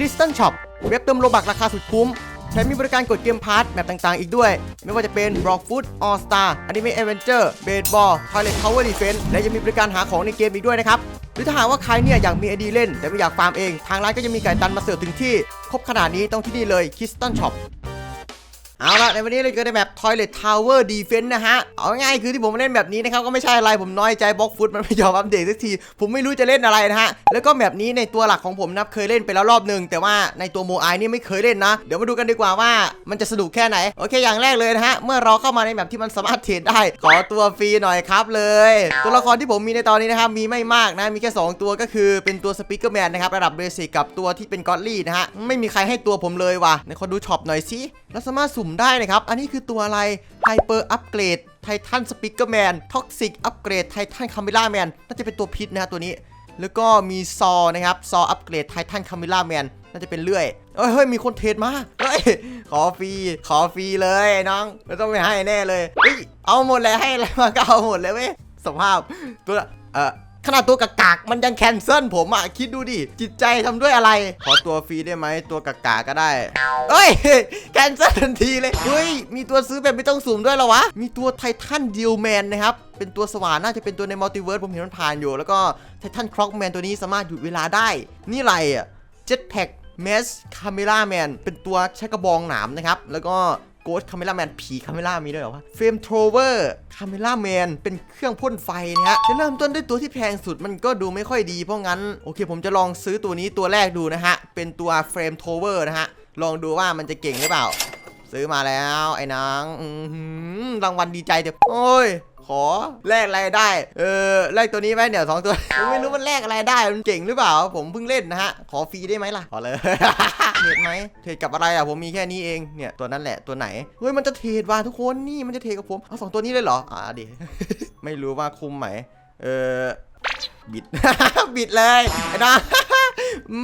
คริสตันช็อปเว็บเติมโลบักราคาสุดคุ้มแถมมีบริการกดเกมพาร์ทแบบต่างๆ อีกด้วย ไม่ว่าจะเป็น Rock Food All Star Anime Adventure Baseball Toilet Tower Defense และยังมีบริการหาของในเกมอีกด้วยนะครับหรือถ้าหากว่าใครเนี่ยอยากมีไอดีเล่น แต่ไม่อยากฟาร์มเอง ทางร้านก็จะมีไก่ตันมาเสิร์ฟถึงที่ ครบขนาดนี้ต้องที่นี่เลยคิสตันช็อป เอาละในวันนี้เราจะได้แบบ Toilet Tower Defense นะฮะ เอาง่ายคือที่ผมเล่นแบบนี้นะครับ ก็ไม่ใช่อะไรผมน้อยใจบล็อกฟุตมันไม่ยอมอัปเดตสักที ผมไม่รู้จะเล่นอะไรนะฮะ แล้วก็แบบนี้ในตัวหลักของผมนับเคยเล่นไปแล้วรอบหนึ่งแต่ว่าในตัวโมไอนี่ไม่เคยเล่นนะ เดี๋ยวมาดูกันดีกว่าว่ามันจะสนุกแค่ไหน โอเคอย่างแรกเลยนะฮะ เมื่อเราเข้ามาในแบบที่มันสามารถเทรดได้ ขอตัวฟรีหน่อยครับเลย ตัวละครที่ผมมีในตอนนี้นะครับมีไม่มากนะมีแค่สองตัวก็คือเป็นตัวสปิเกอร์แมนนะครับระดับเบสิกกับตัวที่เป็นกอตลี่นะฮะไม่มีใครให้ตัวผมเลยว่ะในคนดูช็อปหน่อยสิแล้วสามารถสุ่มได้นะครับ อันนี้คือตัวอะไรไฮเปอร์อัปเกรดไททันสปิเกอร์แมนท็อกซิกอัปเกรดไททันคาเมล่าแมนน่าจะเป็นตัวพิษนะฮะตัวนี้ แล้วก็มีซอนะครับ ซออัปเกรดไททันคาเมล่าแมนน่าจะเป็นเลื่อยเฮ้ย มีคนเทรดมาเฮ้ย ขอฟรี ขอฟรีเลยน้องไม่ต้องไปให้แน่เลยเฮ้ย เอาหมดเลยให้อะไรมาก็เอาหมดเลยเว้ยสภาพตัวเอ่อ ขนาดตัวกากากๆมันยังแคนเซิลผมอะ คิดดูดิ จิตใจทำด้วยอะไร ขอตัวฟรีได้ไหม ตัวกากาก็ได้ เอ้ย แคนเซิลทันทีเลย เฮ้ย มีตัวซื้อแบบไม่ต้องสุ่มด้วยเหรอวะ มีตัวไททันดิวแมนนะครับเป็นตัวสว่านน่าจะเป็นตัวในมัลติเวิร์สผมเห็นมันผ่านอยู่ แล้วก็ไททันคล็อกแมนตัวนี้สามารถหยุดเวลาได้ นี่อะไรอะเจ็ตแพ็กเมสคาเมล่าแมนเป็นตัวใช้กระบองหนามนะครับ แล้วก็ โกดคาเมล่าแมนผีคาเมล่ามีด้วยเหรอวะเฟรมโทรเวอร์คาเมล่าแมนเป็นเครื่องพ่นไฟนะฮะจะเริ่มต้นด้วยตัวที่แพงสุดมันก็ดูไม่ค่อยดีเพราะงั้น โอเคผมจะลองซื้อตัวนี้ตัวแรกดูนะฮะ เป็นตัวเฟรมโทรเวอร์นะฮะ ลองดูว่ามันจะเก่งหรือเปล่า ซื้อมาแล้วไอ้นางหือรางวัลดีใจเดี๋ยวโอ้ย ขอแลกอะไรได้ เออแลกตัวนี้ไหมเดี๋ยวสองตัว ผมไม่รู้มันแลกอะไรได้มันเก่งหรือเปล่า ผมเพิ่งเล่นนะฮะ ขอฟรีได้ไหมล่ะ ขอเลย เทรดไหมเทรดกับอะไรอะผมมีแค่นี้เอง เนี่ยตัวนั้นแหละตัวไหน เฮ้ยมันจะเทรดว่ะทุกคนนี่มันจะเทรดกับผม เอาสองตัวนี้เลยเหรอ อ่าดิ ไม่รู้ว่าคุ้มไหม เออบิด บิดเลยไอ้น้า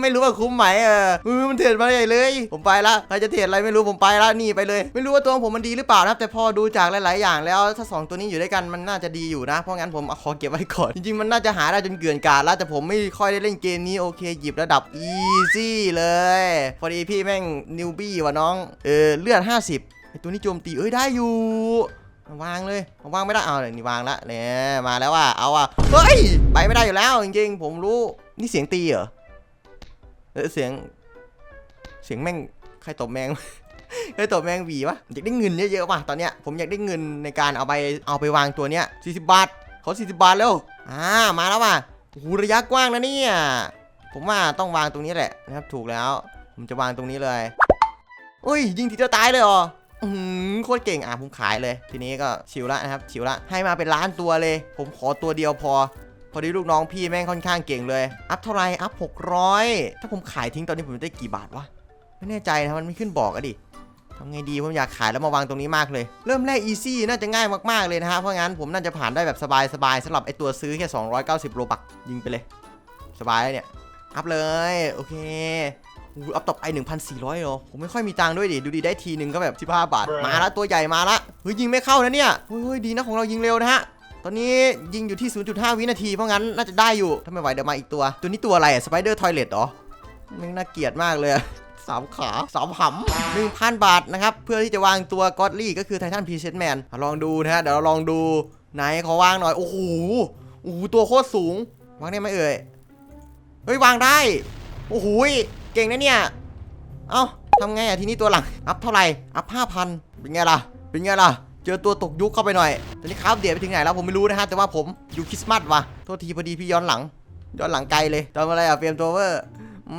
ไม่รู้ว่าคุ้มไหมเออเออมันเทรดมาใหญ่เลย ผมไปละใครจะเทรดอะไรไม่รู้ผมไปละนี่ไปเลย ไม่รู้ว่าตัวผมมันดีหรือเปล่านะครับแต่พอดูจากหลาย ๆ อย่างแล้วถ้าสองตัวนี้อยู่ด้วยกันมันน่าจะดีอยู่นะเพราะงั้นผมขอเก็บไว้ก่อนจริง ๆ มันน่าจะหาได้จนเกลื่อนกาดแล้วแต่ผมไม่ค่อยได้เล่นเกมนี้โอเคหยิบระดับ easy เลยพอดีพี่แม่งนิวบี้วะน้องเออเลือด50ไอตัวนี้โจมตีเอ้ยได้อยู่วางเลย วางไม่ได้ เอาเลยนี่วางละเนี่ยมาแล้วว่ะเอาอะ เฮ้ย ไปไม่ได้อยู่แล้วจริงๆ ผมรู้ นี่เสียงตีเหรอ เออเสียง เสียงแม่งใครตบแมงใครตบแมงหวีวะอยากได้เงินเยอะๆว่ะตอนเนี้ยผมอยากได้เงินในการเอาไปเอาไปวางตัวเนี้ย40 บาทเขอ40 บาทเร็วอ่ามาแล้วว่ะโอ้โหระยะกว้างนะเนี่ยผมว่าต้องวางตรงนี้แหละนะครับถูกแล้ว ผมจะวางตรงนี้เลยอุ้ยยิงทีเดียวตายเลยหรออืมโคตรเก่งอะผมขายเลย ทีนี้ก็ชิวละนะครับชิวละให้มาเป็นล้านตัวเลย ผมขอตัวเดียวพอ พอดีลูกน้องพี่แม่งค่อนข้างเก่งเลย อัพเท่าไรอัพ600 ถ้าผมขายทิ้งตอนนี้ผมจะได้กี่บาทวะ ไม่แน่ใจนะมันไม่ขึ้นบอกอะดิทำไงดีผมอยากขายแล้วมาวางตรงนี้มากเลย เริ่มแรกอีซี่น่าจะง่ายมากๆเลยนะฮะ เพราะงั้นผมน่าจะผ่านได้แบบสบายๆสำหรับไอตัวซื้อแค่ 290 โลบักยิงไปเลย สบายเนี่ย อัพเลย โอเคอัพต่อไป1,400เหรอผมไม่ค่อยมีตังค์ด้วยดิ ดูดีได้ทีหนึ่งก็แบบ15บาท มาละตัวใหญ่มาละ เฮ้ยยิงไม่เข้านะเนี่ย เฮ้ยดีนะของเรายิงเร็วนะฮะ ตอนนี้ยิงอยู่ที่ 0.5 วินาที เพราะงั้นน่าจะได้อยู่ ถ้าไม่ไหวเดี๋ยวมาอีกตัว ตัวนี้ตัวอะไรอะสไปเดอร์ทอยเลตเหรอมันน่าเกลียดมากเลยสามขาสามหำหนึ่งพันบาทนะครับ เพื่อที่จะวางตัวก็อดลี่ก็คือไททันพีเซนแมนลองดูนะฮะ เดี๋ยวเราลองดูไหนขอวางหน่อย โอ้โหโอ้โหตัวโคตรสูง วางได้ไหมเอ่ย เฮ้ย วางได้ โอ้โหเก่งนะเนี่ย เอ้าทำไงอะทีนี้ตัวหลัง อัพเท่าไหร่ อัพห้าพันเป็นไงล่ะ เป็นไงล่ะ เจอตัวตกยุคเข้าไปหน่อย ตอนนี้ครับเดี๋ยวไปถึงไหนแล้วผมไม่รู้นะฮะ แต่ว่าผมอยู่คริสต์มาสว่ะ โทษทีพอดีพี่ย้อนหลัง ย้อนหลังไกลเลยทำอะไรอะเฟรมโทเวอร์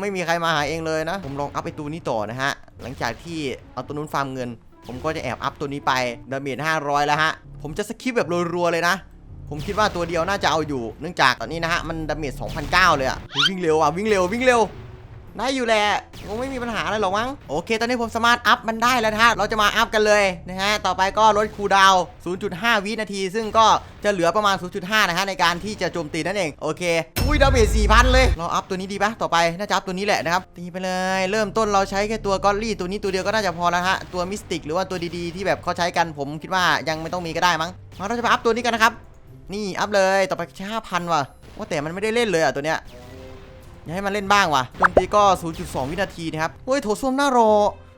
ไม่มีใครมาหาเองเลยนะ ผมลองอัพไอตัวนี้ต่อนะฮะ หลังจากที่เอาตัวนู้นฟาร์มเงิน ผมก็จะแอบอัพตัวนี้ไปดาเมจ500 แล้วฮะ ผมจะสคิปแบบรัวๆเลยนะ ผมคิดว่าตัวเดียวน่าจะเอาอยู่ เนื่องจากตอนนี้นะฮะมันดาเมจ2,009เลยอะวิ่งเร็วอะวิ่งเร็ววิ่งเร็ว ได้อยู่แหละคงไม่มีปัญหาอะไรหรอกมั้งโอเค ตอนนี้ผมสามารถอัพมันได้แล้วนะฮะเราจะมาอัพกันเลยนะฮะต่อไปก็ลดคูดาว 0.5 วินาที ซึ่งก็จะเหลือประมาณ 0.5 นะฮะในการที่จะโจมตีนั่นเองโอเคอุ้ยดาเมจ4,000 เลย เราอัพตัวนี้ดีปะต่อไปน่าจะอัพตัวนี้แหละนะครับตีไปเลย เริ่มต้นเราใช้แค่ตัวกอลลี่ตัวนี้ตัวเดียวก็น่าจะพอแล้วฮะตัวมิสติกหรือว่าตัวดีๆที่แบบเขาใช้กันผมคิดว่ายังไม่ต้องมีก็ได้มั้งมาเราจะมาอัพตัวนี้กันนะครับนี่อัพเลยต่อไปแค่5,000ว่ะว่าแต่มันไม่ได้เล่นเลยอะตัวเนี้ย อยากให้มันเล่นบ้างว่ะโจมตีก็ 0.2 วินาทีนะครับเฮ้ยโถส้วมหน้ารอ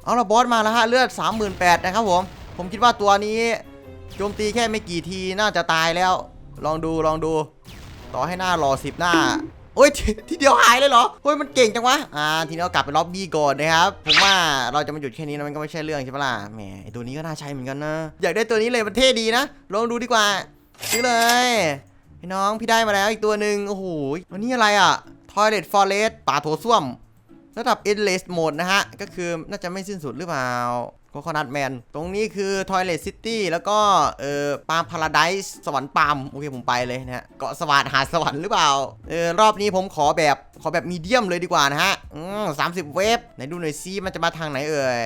เอาละบอสมาแล้วฮะเลือด 38,000นะครับผม ผมคิดว่าตัวนี้โจมตีแค่ไม่กี่ทีน่าจะตายแล้ว ลองดูลองดู ต่อให้หน้ารอ10 หน้าโอ้ยทีทีเดียวหายเลยเหรอเฮ้ยมันเก่งจังวะ อ่า ทีนี้เรากลับไปล็อบบี้ก่อนนะครับ ผมว่าเราจะมาหยุดแค่นี้นะมันก็ไม่ใช่เรื่องใช่ปะล่ะ แหมตัวนี้ก็น่าใช้เหมือนกันนะ อยากได้ตัวนี้เลยมันเท่ดีนะ ลองดูดีกว่า ซื้อเลย พี่น้องพี่ได้มาแล้วอีกตัวหนึ่งโอ้โหอันนี้อะไรอะ Toilet Forest ป่าโถส้วม ระดับ endless mode นะฮะ ก็คือน่าจะไม่สิ้นสุดหรือเปล่า Coconut Man ตรงนี้คือ Toilet City แล้วก็ เอ่อปาล์มพาราไดส์สวรรค์ปาล์มโอเค ผมไปเลยนะฮะ เกาะสวัสดิ์หาดสวรรค์หรือเปล่า เออ รอบนี้ผมขอแบบ ขอแบบมีเดียมเลยดีกว่านะฮะ อืมสามสิบเวฟไหนดูหน่อยซิมันจะมาทางไหนเอ่ย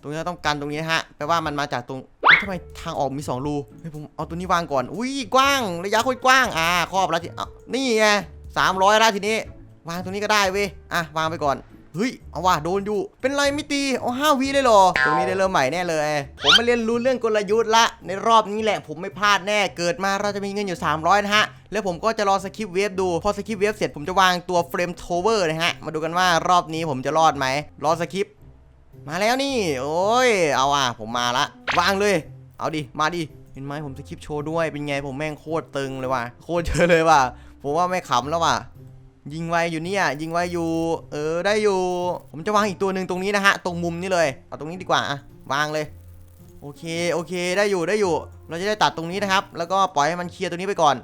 ตรงนี้ต้องกันตรงนี้นะฮะ แปลว่ามันมาจากตรงทำไมทางออกมี 2 รูเฮ้ยผมเอาตัวนี้วางก่อน อุ้ยกว้าง ระยะโคตรกว้าง อ่า ครอบแล้วทีนี่ไงสามร้อยแล้วทีนี้ วางตรงนี้ก็ได้เว้ยอะวางไปก่อนเฮ้ย เอาว่ะโดนอยู่ เป็นไรไม่ตีเอาห้าวิเลยหรอ ตรงนี้ได้เริ่มใหม่แน่เลย ผมมาเรียนรู้เรื่องกลยุทธ์ละ ในรอบนี้แหละผมไม่พลาดแน่ เกิดมาเราจะมีเงินอยู่ 300 นะฮะ แล้วผมก็จะรอสคริปเวฟดู พอสคริปเวฟเสร็จผมจะวางตัวเฟรมโทเวอร์นะฮะ มาดูกันว่ารอบนี้ผมจะรอดไหม รอสคริปมาแล้วนี่ โอ้ย เอาอะ ผมมาละ วางเลย เอาดิ มาดิ เห็นไหมผมสคริปโชว์ด้วย เป็นไงผมแม่งโคตรตึงเลยว่ะ โคตรเจอเลยว่ะ ผมว่าไม่ขำแล้วว่ะ ยิงไวอยู่เนี่ยยิงไวอยู่ เออได้อยู่ ผมจะวางอีกตัวหนึ่งตรงนี้นะฮะ ตรงมุมนี้เลยเอาตรงนี้ดีกว่าอะวางเลย โอเคโอเคได้อยู่ได้อยู่ เราจะได้ตัดตรงนี้นะครับ แล้วก็ปล่อยให้มันเคลียร์ตัวนี้ไปก่อน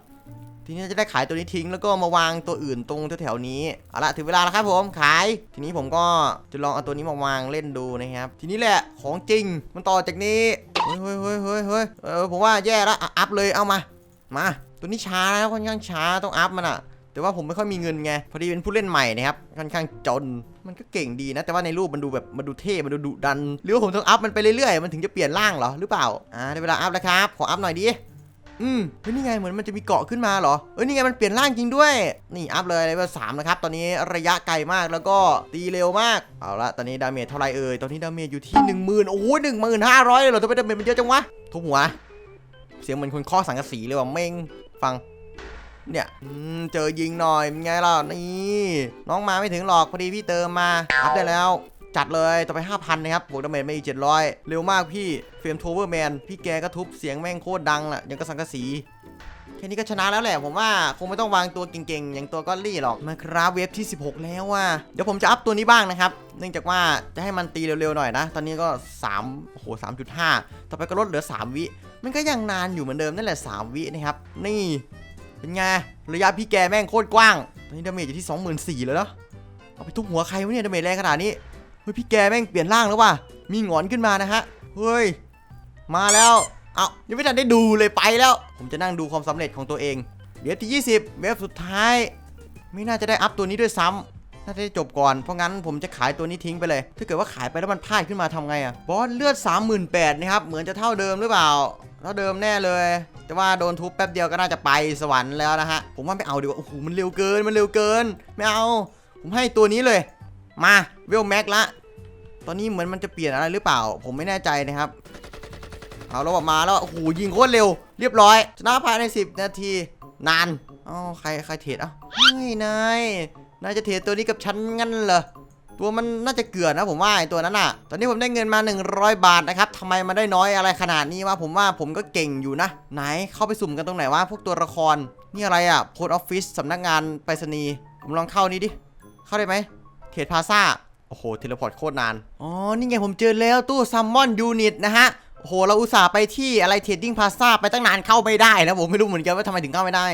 ทีนี้จะได้ขายตัวนี้ทิ้ง แล้วก็มาวางตัวอื่นตรงแถวๆนี้เอาละถึงเวลาแล้วครับผมขาย ทีนี้ผมก็จะลองเอาตัวนี้มาวางเล่นดูนะครับ ทีนี้แหละของจริงมันต่อจากนี้เฮ้ยเฮ้ยเฮ้ยเฮ้ยเฮ้ยเออผมว่าแย่ละอัพเลยเอามา มา ตัวนี้ช้านะค่อนข้างช้าต้องอัพมันอะ แต่ว่าผมไม่ค่อยมีเงินไง พอดีเป็นผู้เล่นใหม่นะครับ ค่อนข้างจน มันก็เก่งดีนะ แต่ว่าในรูปมันดูแบบมันดูเท่ มันดูดุดัน หรือว่าผมต้องอัพมันไปเรื่อยๆ มันถึงจะเปลี่ยนร่างเหรอ หรือเปล่า อ่าได้เวลาอัพแล้วครับ ขออัพหน่อยดิ อืมเฮ้ยนี่ไงเหมือนมันจะมีเกาะขึ้นมาเหรอ เอ้ยนี่ไงมันเปลี่ยนร่างจริงด้วย นี่อัพเลยเลเวลสามนะครับ ตอนนี้ระยะไกลมากแล้วก็ตีเร็วมาก เอาละตอนนี้ดาเมจเท่าไหรเอ่ย ตอนนี้ดาเมจอยู่ที่หนึ่งหมื่นโอ้ยหนึ่งหมื่นห้าร้อยเลยเหรอทำไมดาเมจมันเยอะจังวะทุบหัว เสียงเหมือนคนข้อสังกะสีเลยว่ะเม่งฟัง เนี่ยเจอยิงหน่อยเป็นไงล่ะนี่น้องมาไม่ถึงหรอกพอดีพี่เติมมาอัพได้แล้วจัดเลยต่อไป 5,000 นะครับบวกดาเมจมาอีก 700 เร็วมากพี่ เฟรมโทเวอร์แมน พี่แกก็ทุบเสียงแม่งโคตรดังล่ะ ยังก็สังกะสี แค่นี้ก็ชนะแล้วแหละ ผมว่าคงไม่ต้องวางตัวเก่งๆ อย่างตัวก้อนลี่หรอกมาครับเวฟที่ 16 แล้วว่ะ เดี๋ยวผมจะอัพตัวนี้บ้างนะครับ เนื่องจากว่าจะให้มันตีเร็วๆหน่อยนะ ตอนนี้ก็ 3 โอ้โห 3.5 ต่อไปก็ลดเหลือ 3 วิ มันก็ยังนานอยู่เหมือนเดิมนั่นแหละ 3 วินะครับ นี่ เป็นไง ระยะพี่แกแม่งโคตรกว้าง ตอนนี้ดาเมจอยู่ที่ 24,000แล้วเนาะเอาไปทุบหัวใครวะเนี่ยดาเมจแรงขนาดนี้ เฮ้ยพี่แกแม่งเปลี่ยนร่างแล้วว่ะ มีหงอนขึ้นมานะฮะ เฮ้ย มาแล้ว เอายังไม่ทันได้ดูเลยไปแล้ว ผมจะนั่งดูความสำเร็จของตัวเองเวที่ 20 เวฟสุดท้าย ไม่น่าจะได้อัพตัวนี้ด้วยซ้ำน่าจะจบก่อน เพราะงั้นผมจะขายตัวนี้ทิ้งไปเลย ถ้าเกิดว่าขายไปแล้วมันพลาดขึ้นมาทำไงอะบอสเลือด 38,000นะครับ เหมือนจะเท่าเดิมหรือเปล่า เท่าเดิมแน่เลย แต่ว่าโดนทุบแป๊บเดียวก็น่าจะไปสวรรค์แล้วนะฮะ ผมว่าไม่เอาดีกว่า โอ้โห มันเร็วเกิน มันเร็วเกิน ไม่เอา ผมให้ตัวนี้เลย มาเวลแม็กละ ตอนนี้เหมือนมันจะเปลี่ยนอะไรหรือเปล่า ผมไม่แน่ใจนะครับ เอาแล้วมาแล้ว โอ้โห ยิงโคตรเร็ว เรียบร้อย ชนะภายใน 10 นาที นานอ๋อใคร ใครเทรดอะเฮ้ย นาย นายจะเทรดตัวนี้กับฉันงั้นเหรอ ตัวมันน่าจะเกลือนะผมว่าไอ้ตัวนั้นอะ ตอนนี้ผมได้เงินมา 100 บาทนะครับทำไมมันได้น้อยอะไรขนาดนี้วะผมว่าผมก็เก่งอยู่นะ ไหนเข้าไปสุ่มกันตรงไหนวะพวกตัวละคร นี่อะไรอะโพสออฟฟิศสำนักงานไปรษณีย์ผมลองเข้านี้ดิ เข้าได้ไหมเขตพาซ่าโอ้โห เทเลพอร์ตโคตรนาน อ๋อ นี่ไงผมเจอแล้วตู้ซัมมอนยูนิตนะฮะโอ้โห เราอุตส่าห์ไปที่อะไรเทรดดิ้งพาซ่าไปตั้งนานเข้าไม่ได้นะผมไม่รู้เหมือนกันว่าทำไมถึงเข้าไม่ได้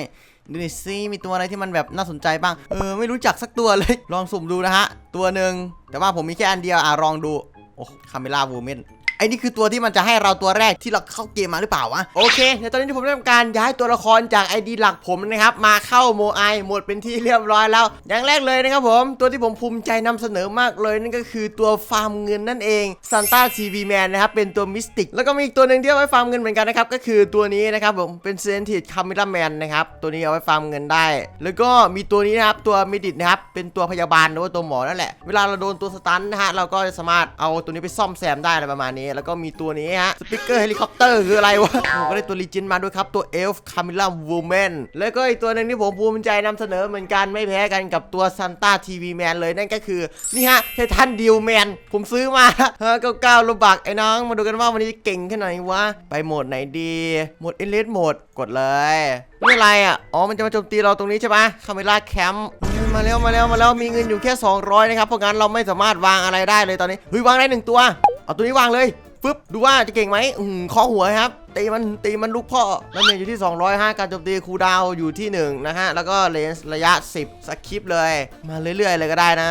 ดูหน่อยซิมีตัวอะไรที่มันแบบน่าสนใจบ้าง เออ ไม่รู้จักสักตัวเลย ลองสุ่มดูนะฮะ ตัวหนึ่ง แต่ว่าผมมีแค่อันเดียว อะลองดู โอ้คาเมล่าวูเมน ไอ้นี่คือตัวที่มันจะให้เราตัวแรกที่เราเข้าเกมมาหรือเปล่าวะโอเคในตอนนี้ที่ผมได้ทำการย้ายตัวละครจาก ID หลักผมนะครับมาเข้าโมไอหมดเป็นที่เรียบร้อยแล้ว อย่างแรกเลยนะครับผม ตัวที่ผมภูมิใจนำเสนอมากเลยนั่นก็คือตัวฟาร์มเงินนั่นเองซันต้าซีวีแมนนะครับเป็นตัวมิสติกแล้วก็มีอีกตัวหนึ่งที่เอาไว้ฟาร์มเงินเหมือนกันนะครับก็คือตัวนี้นะครับผมเป็นเซนติดคามิล่าแมนนะครับตัวนี้เอาไว้ฟาร์มเงินได้ แล้วก็มีตัวนี้นะครับตัวมิดิตนะครับเป็นตัวพยาบาลหรือว่าตัวหมอนั่นแหละเวลาเราโดนตัวสตันนะฮะเราก็จะสามารถเอาตัวนี้ไปซ่อมแซมได้อะไรประมาณนี้แล้วก็มีตัวนี้ฮะสปิเกอร์เฮลิคอปเตอร์คืออะไรวะผมก็ได้ตัวลีจินมาด้วยครับ ตัวเอลฟ์คามิล่าวูแมนแล้วก็อีกตัวหนึ่งที่ผมภูมิใจนำเสนอเหมือนกันไม่แพ้กันกับตัวซันต้าทีวีแมนเลยนั่นก็คือนี่ฮะไททันดิวแมนผมซื้อมาฮะเก้าเก้าลูบักไอ้น้องมาดูกันว่าวันนี้จะเก่งแค่ไหนวะไปโหมดไหนดีโหมดเอเลสโหมดกดเลยนี่อะไรอะอ๋อมันจะมาโจมตีเราตรงนี้ใช่ปะคาเมล่าแคมป์มาแล้วมาแล้วมาแล้วมีเงินอยู่แค่ 200 นะครับเพราะงั้นเราไม่สามารถวางอะไรได้เลยตอนนี้เฮ้ยวางได้หนึ่งตัว เอาตัวนี้วางเลยฟึบดูว่าจะเก่งไหมอืมข้อหัวครับตีมันตีมันลูกพ่อแล้วเมจอยู่ที่ 205 การโจมตีคูดาวอยู่ที่1นะฮะแล้วก็เลนส์ระยะ 10สคิปเลย มาเรื่อยๆเลยก็ได้นะ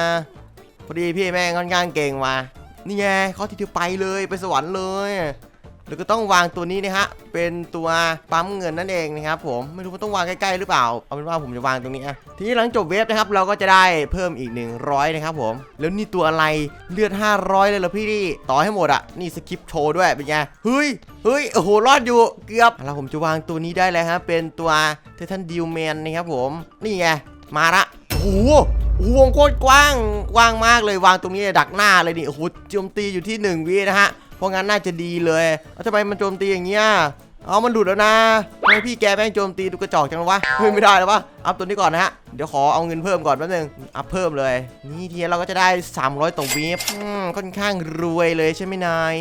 พอดีพี่แม่งค่อนข้างเก่งว่ะนี่ไงเขาทีเดียวไปเลยไปสวรรค์เลย แล้วก็ต้องวางตัวนี้นะฮะ เป็นตัวปั๊มเงินนั่นเองนะครับผม ไม่รู้ว่าต้องวางใกล้ๆหรือเปล่า เอาเป็นว่าผมจะวางตรงนี้อะทีนี้หลังจบเวฟนะครับ เราก็จะได้เพิ่มอีก 100 นะครับผม แล้วนี่ตัวอะไร เลือด 500 เลยเหรอพี่ดิต่อให้หมดอะนี่สคริปต์โชว์ด้วย เป็นไง เฮ้ย เฮ้ย โอ้โห รอดอยู่ เกือบแล้วผมจะวางตัวนี้ได้เลยฮะ เป็นตัวเททันดิวแมนนะครับผม นี่ไง มาละ โอ้โหโอ้โหวงโคตรกว้าง กว้างมากเลย วางตรงนี้ดักหน้าเลยนี่ โอ้โห โจมตีอยู่ที่ 1วินะฮะ เพราะงั้นน่าจะดีเลยแล้วทำไมมันโจมตีอย่างเงี้ยเอามันหลุดแล้วนะทำไมพี่แกแม่งโจมตีดูกระจอกจังวะเฮ้ยไม่ได้แล้ววะอัพตัวนี้ก่อนนะฮะ เดี๋ยวขอเอาเงินเพิ่มก่อนแป๊บนึง อัพเพิ่มเลย นี่ทีเราก็จะได้ 300ต่อเวฟค่อนข้างรวยเลยใช่ไหมนาย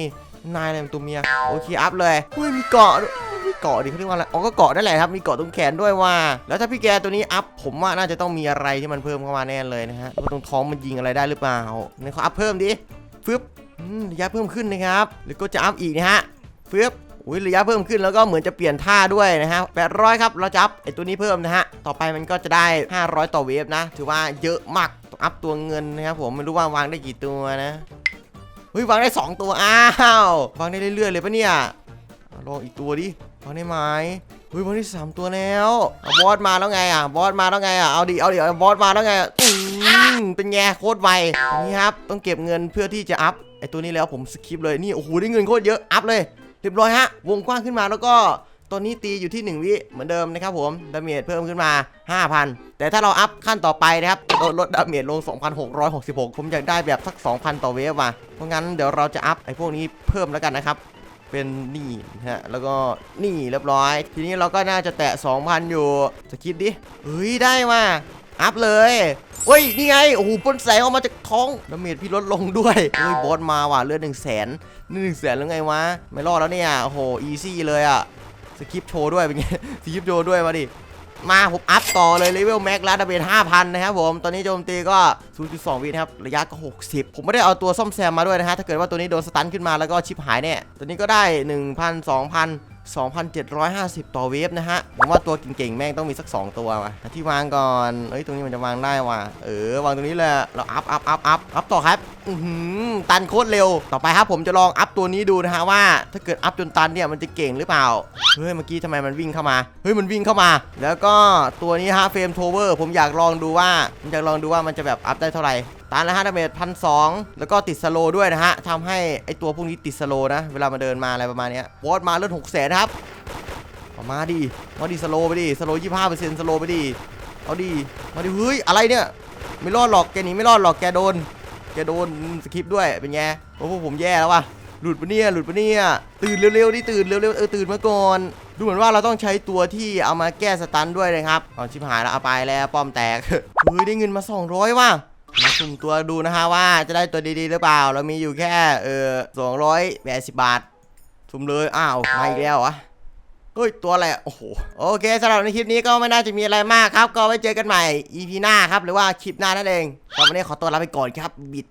นายอะไรตัวเมีย โอเคอัพเลยเฮ้ยมีเกาะมีเกาะดิเขาเรียกว่าอะไร อ๋อ ก็เกาะนั่นแหละครับ มีเกาะตรงแขนด้วยว่า แล้วถ้าพี่แกตัวนี้อัพ ผมว่าน่าจะต้องมีอะไรที่มันเพิ่มเข้ามาแน่เลยนะฮะว่าตรงท้องมันยิงอะไรได้หรือเปล่าเนี่ยเขาอัพเพิ่มดิฟึบ ระยะเพิ่มขึ้นนะครับ แล้วก็จะอัพอีกนะฮะเฟึบอุ้ยระยะเพิ่มขึ้นแล้วก็เหมือนจะเปลี่ยนท่าด้วยนะฮะ800 ครับ เราจะอัพไอตัวนี้เพิ่มนะฮะ ต่อไปมันก็จะได้ 500 ต่อเวฟนะ ถือว่าเยอะมากต้องอัพตัวเงินนะครับผม ไม่รู้ว่าวางได้กี่ตัวนะเฮ้ยวางได้ 2 ตัว อ้าว วางได้เรื่อยๆเลยปะเนี่ยเอาลองอีกตัวดิ วางได้ไหมเฮ้ยวางได้สามตัวแล้วเอาบอสมาแล้วไงอะ บอสมาแล้วไงอะ เอาดิ เอาดิบอสมาแล้วไงอืมเป็นไงโคตรไวนี่ครับ ต้องเก็บเงินเพื่อที่จะอัพ ไอตัวนี้แล้วผมสคิปเลยนี่โอ้โหได้เงินโคตรเยอะอัพเลยเรียบร้อยฮะวงกว้างขึ้นมาแล้วก็ตอนนี้ตีอยู่ที่ 1 วิเหมือนเดิมนะครับผมดาเมจเพิ่มขึ้นมา 5,000 แต่ถ้าเราอัพขั้นต่อไปนะครับลดลดดาเมจลง 2,666 ผมอยากได้แบบสัก 2,000 ต่อเวฟว่ะเพราะงั้นเดี๋ยวเราจะอัพไอ้พวกนี้เพิ่มแล้วกันนะครับ เป็นนี่ฮะแล้วก็นี่เรียบร้อย ทีนี้เราก็น่าจะแตะ 2,000 อยู่จะคิดดิเฮ้ยได้มา อัพเลยเฮ้ย นี่ไง โอ้โหพ่นแสงออกมาจากท้องดาเมจพี่ลดลงด้วยเฮ้ยบอสมาว่ะเลือดหนึ่งแสนนี่หนึ่งแสนแล้วไงวะ ไม่รอดแล้วเนี่ย โอ้โห อีซี่เลยอะสคริปโชว์ด้วยเป็นไงสคริปโชว์ด้วยมาดิ มาผมอัพต่อเลยเลเวลแม็กแล้วดาเมจ5,000นะครับผม ตอนนี้โจมตีก็ 0.2 วินะครับ ระยะก็ 60 ผมไม่ได้เอาตัวซ่อมแซมมาด้วยนะฮะ ถ้าเกิดว่าตัวนี้โดนสตันขึ้นมาแล้วก็ชิปหายเนี่ย ตัวนี้ก็ได้ 1,000 2,000 2,750 ต่อเวฟนะฮะผมว่าตัวเก่งๆ แม่งต้องมีสัก 2 ตัวว่ะหาที่วางก่อน เอ้ย ตรงนี้มันจะวางได้ว่ะ เออ วางตรงนี้เลยเราอัพอัพอัพอัพอัพต่อครับ อือหือตันโคตรเร็ว ต่อไปครับผมจะลองอัพตัวนี้ดูนะฮะว่า ถ้าเกิดอัพจนตันเนี่ยมันจะเก่งหรือเปล่า เฮ้ย เมื่อกี้ทำไมมันวิ่งเข้ามา เฮ้ย มันวิ่งเข้ามา แล้วก็ตัวนี้ฮะเฟรมโทเวอร์ ผมอยากลองดูว่า ผมอยากลองดูว่ามันจะแบบอัพได้เท่าไหร่ ตานนะฮะดาเมจพันสองแล้วก็ติดสโลด้วยนะฮะทำให้ไอตัวพวกนี้ติดสโลนะ เวลามาเดินมาอะไรประมาณนี้วอดมาเลือดหกแสนครับมาดิมาดิสโลไปดิสโลยี่ห้าเปอร์เซ็นต์สโลไปดิเอาดิมาดิเฮ้ยอะไรเนี่ย ไม่รอดหรอกแกหนีไม่รอดหรอกแกโดน แกโดนสคริปด้วยเป็นไงโอ้โหผมแย่แล้วว่ะหลุดปะเนี่ยหลุดปะเนี่ยตื่นเร็วๆดิตื่นเร็วๆเออตื่นมาก่อนดูเหมือนว่าเราต้องใช้ตัวที่เอามาแก้สตันด้วยนะครับเอาชิบหายแล้วเอาไปแล้วป้อมแตกเฮ้ยได้เงินมา 200 ว่ะ สุ่มตัวดูนะฮะว่าจะได้ตัวดีๆหรือเปล่า เรามีอยู่แค่เออสองร้อยแปดสิบบาท สุ่มเลย อ้าวมาอีกแล้วเหรอเฮ้ย ตัวอะไรโอ้โห โอเคสำหรับในคลิปนี้ก็ไม่น่าจะมีอะไรมากครับ ก็ไว้เจอกันใหม่ EP หน้าครับ หรือว่าคลิปหน้านั่นเองตอนนี้ขอตัวลาไปก่อนครับบิด